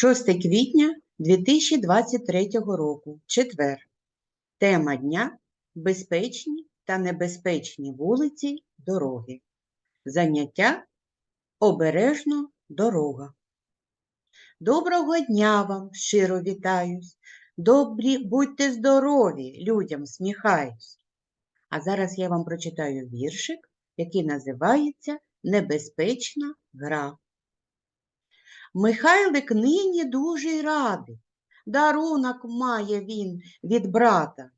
6 квітня 2023 року, четвер. Тема дня безпечні та небезпечні вулиці, дороги. Заняття обережно дорога. Доброго дня вам, щиро вітаюсь. Добрі, будьте здорові, людям сміхаюсь. А зараз я вам прочитаю віршик, який називається Небезпечна гра. Михайлик нині дуже радий. Дарунок має він від брата.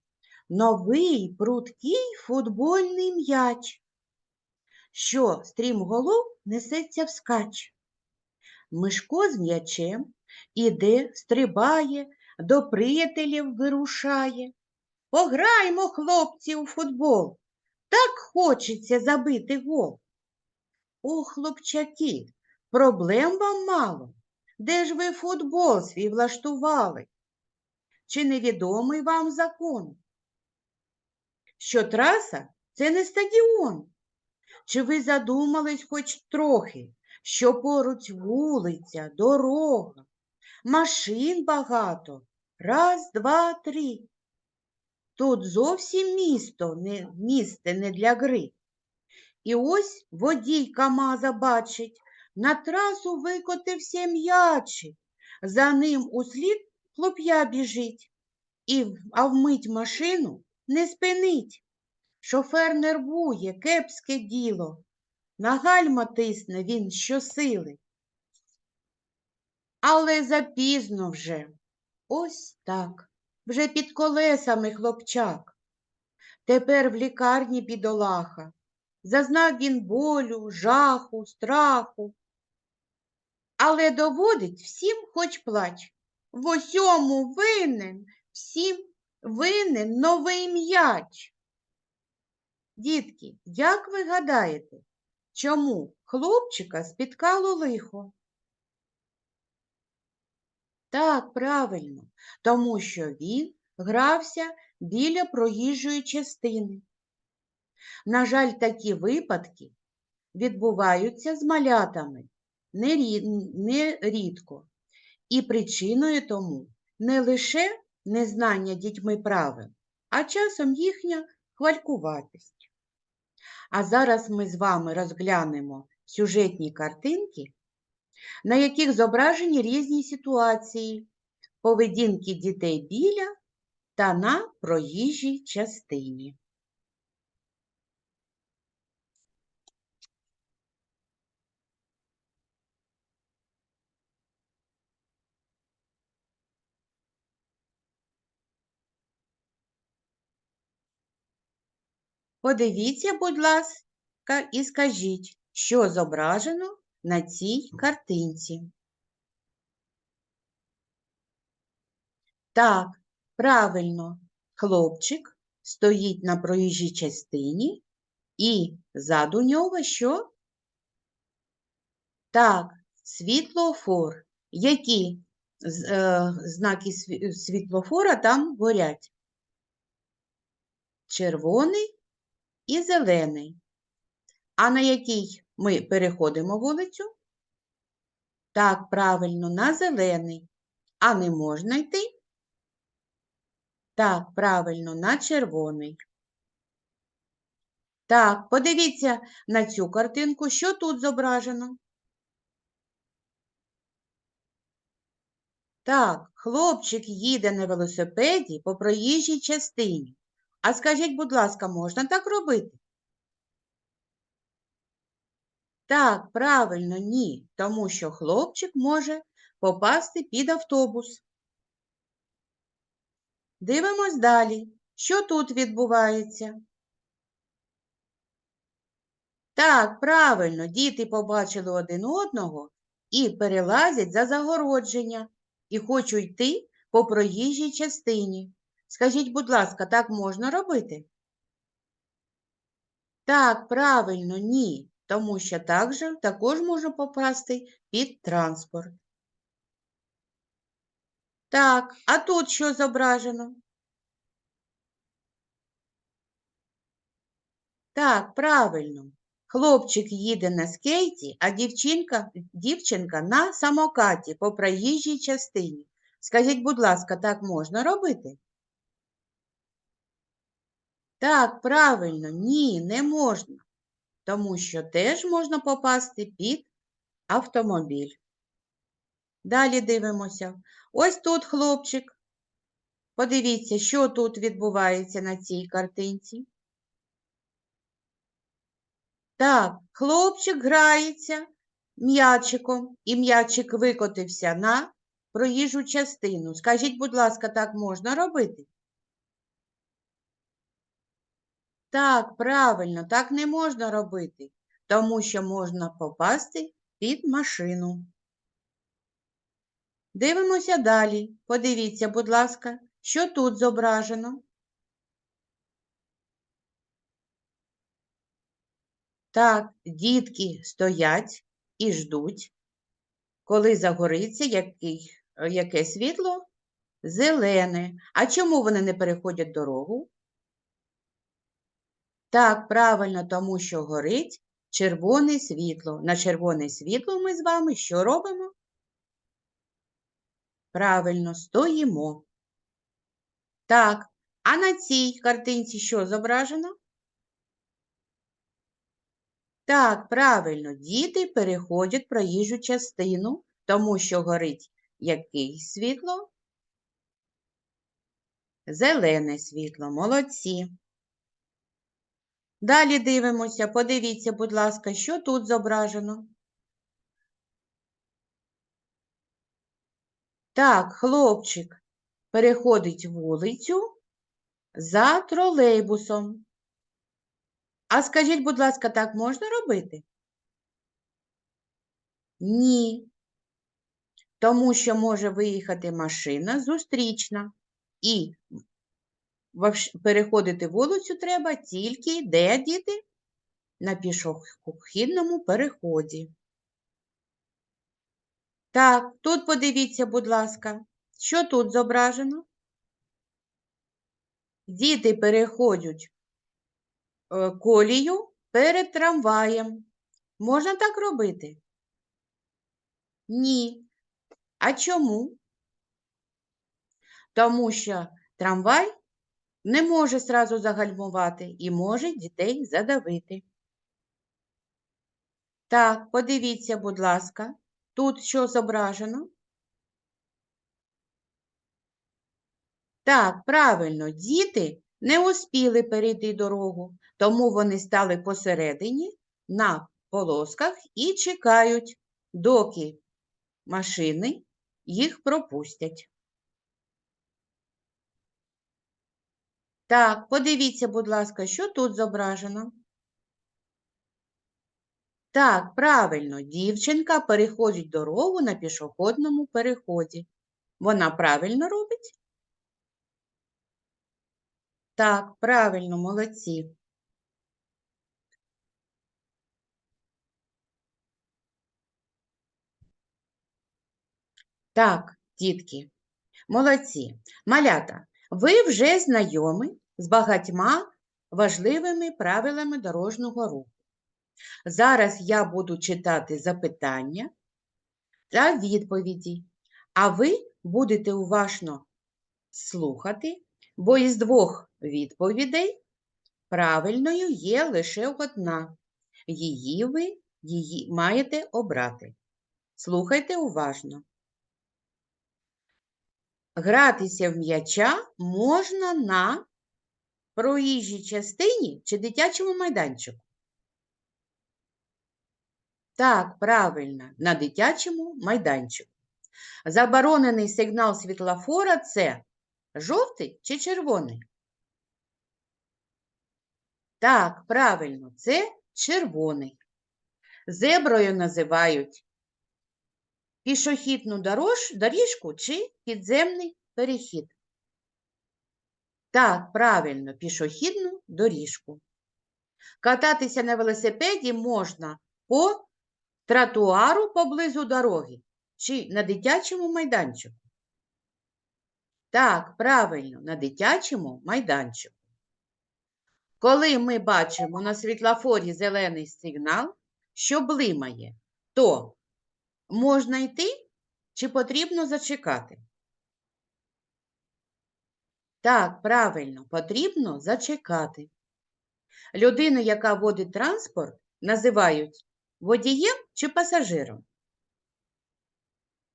Новий прудкий футбольний м'яч, що стрімголов несеться вскач. Мишко з м'ячем іде, стрибає, до приятелів вирушає. Пограймо, хлопці, у футбол. Так хочеться забити гол. О, хлопчаки, проблем вам мало. Де ж ви футбол свій влаштували? Чи невідомий вам закон? Що траса це не стадіон? Чи ви задумались хоч трохи, що поруч вулиця, дорога, машин багато, раз, два, три. Тут зовсім місто не, місце не для гри. І ось водій Камаза бачить, на трасу викотився м'ячик, за ним услід хлоп'я біжить, і, вмить машину не спинить. Шофер нервує, кепське діло, на гальма тисне він щосили. Але запізно вже, ось так, вже під колесами хлопчак. Тепер в лікарні бідолаха. Зазнав він болю, жаху, страху. Але доводить всім хоч плач. В усьому винен, всім винен новий м'яч. Дітки, як ви гадаєте, чому хлопчика спіткало лихо? Так, правильно, тому що він грався біля проїжджої частини. На жаль, такі випадки відбуваються з малятами нерідко. І причиною тому не лише незнання дітьми правил, а часом їхня хвалькуватість. А зараз ми з вами розглянемо сюжетні картинки, на яких зображені різні ситуації поведінки дітей біля та на проїжджій частині. Подивіться, будь ласка, і скажіть, що зображено на цій картинці. Так, правильно, хлопчик стоїть на проїжджій частині і ззаду нього що? Так, світлофор. Які е, знаки світлофора там горять? Червоний і зелений. А на який ми переходимо вулицю? Так, правильно, на зелений. А не можна йти? Так, правильно, на червоний. Так, подивіться на цю картинку, що тут зображено. Так, хлопчик їде на велосипеді по проїжджій частині. А скажіть, будь ласка, можна так робити? Так, правильно, ні, тому що хлопчик може попасти під автобус. Дивимось далі. Що тут відбувається? Так, правильно, діти побачили один одного і перелазять за загородження і хочуть йти по проїжджій частині. Скажіть, будь ласка, так можна робити? Так, правильно, ні, тому що так же також можна попасти під транспорт. Так, а тут що зображено? Так, правильно. Хлопчик їде на скейті, а дівчинка, дівчинка на самокаті по проїжджій частині. Скажіть, будь ласка, так можна робити? Так, правильно, ні, не можна, тому що теж можна попасти під автомобіль. Далі дивимося. Ось тут хлопчик. Подивіться, що тут відбувається на цій картинці. Так, хлопчик грається м'ячиком, і м'ячик викотився на проїжджу частину. Скажіть, будь ласка, так можна робити? Так, правильно, так не можна робити, тому що можна попасти під машину. Дивимося далі. Подивіться, будь ласка, що тут зображено. Так, дітки стоять і ждуть, коли загориться який, яке світло? Зелене. А чому вони не переходять дорогу? Так, правильно, тому що горить червоне світло. На червоне світло ми з вами що робимо? Правильно, стоїмо. Так, а на цій картинці що зображено? Так, правильно, діти переходять проїжджу частину, тому що горить який світло? Зелене світло, молодці. Далі дивимося, подивіться, будь ласка, що тут зображено. Так, хлопчик переходить вулицю за тролейбусом. А скажіть, будь ласка, так можна робити? Ні. Тому що може виїхати машина зустрічна. І переходити вулицю треба тільки де, діти? На пішохідному переході. Так, тут подивіться, будь ласка, що тут зображено? Діти переходять е, колію перед трамваєм. Можна так робити? Ні. А чому? Тому що трамвай не може сразу загальмувати і може дітей задавити. Так, подивіться, будь ласка, тут що зображено? Так, правильно, діти не успіли перейти дорогу, тому вони стали посередині на полосках і чекають, доки машини їх пропустять. Так, подивіться, будь ласка, що тут зображено? Так, правильно, дівчинка переходить дорогу на пішохідному переході. Вона правильно робить? Так, правильно, молодці. Так, дітки, молодці. Малята, ви вже знайомі з багатьма важливими правилами дорожнього руху. Зараз я буду читати запитання та відповіді, а ви будете уважно слухати, бо із двох відповідей правильною є лише одна. Її ви її маєте обрати. Слухайте уважно. Гратися в м'яча можна на проїжджій частині чи дитячому майданчику? Так, правильно, на дитячому майданчику. Заборонений сигнал світлофора це жовтий чи червоний? Так, правильно, це червоний. Зеброю називають пішохідну доріжку чи підземний перехід. Так, правильно, пішохідну доріжку. Кататися на велосипеді можна по тротуару поблизу дороги чи на дитячому майданчику. Так, правильно, на дитячому майданчику. Коли ми бачимо на світлофорі зелений сигнал, що блимає, то можна йти чи потрібно зачекати? Так, правильно, потрібно зачекати. Людину, яка водить транспорт, називають водієм чи пасажиром?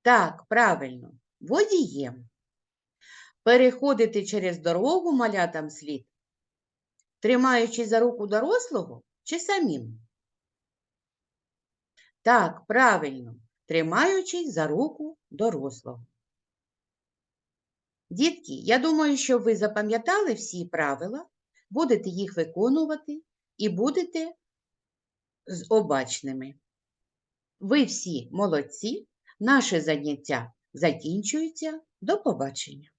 Так, правильно, водієм. Переходити через дорогу малятам слід, тримаючи за руку дорослого чи самим? Так, правильно, тримаючись за руку дорослого. Дітки, я думаю, що ви запам'ятали всі правила, будете їх виконувати і будете з- обачними. Ви всі молодці, наше заняття закінчується. До побачення.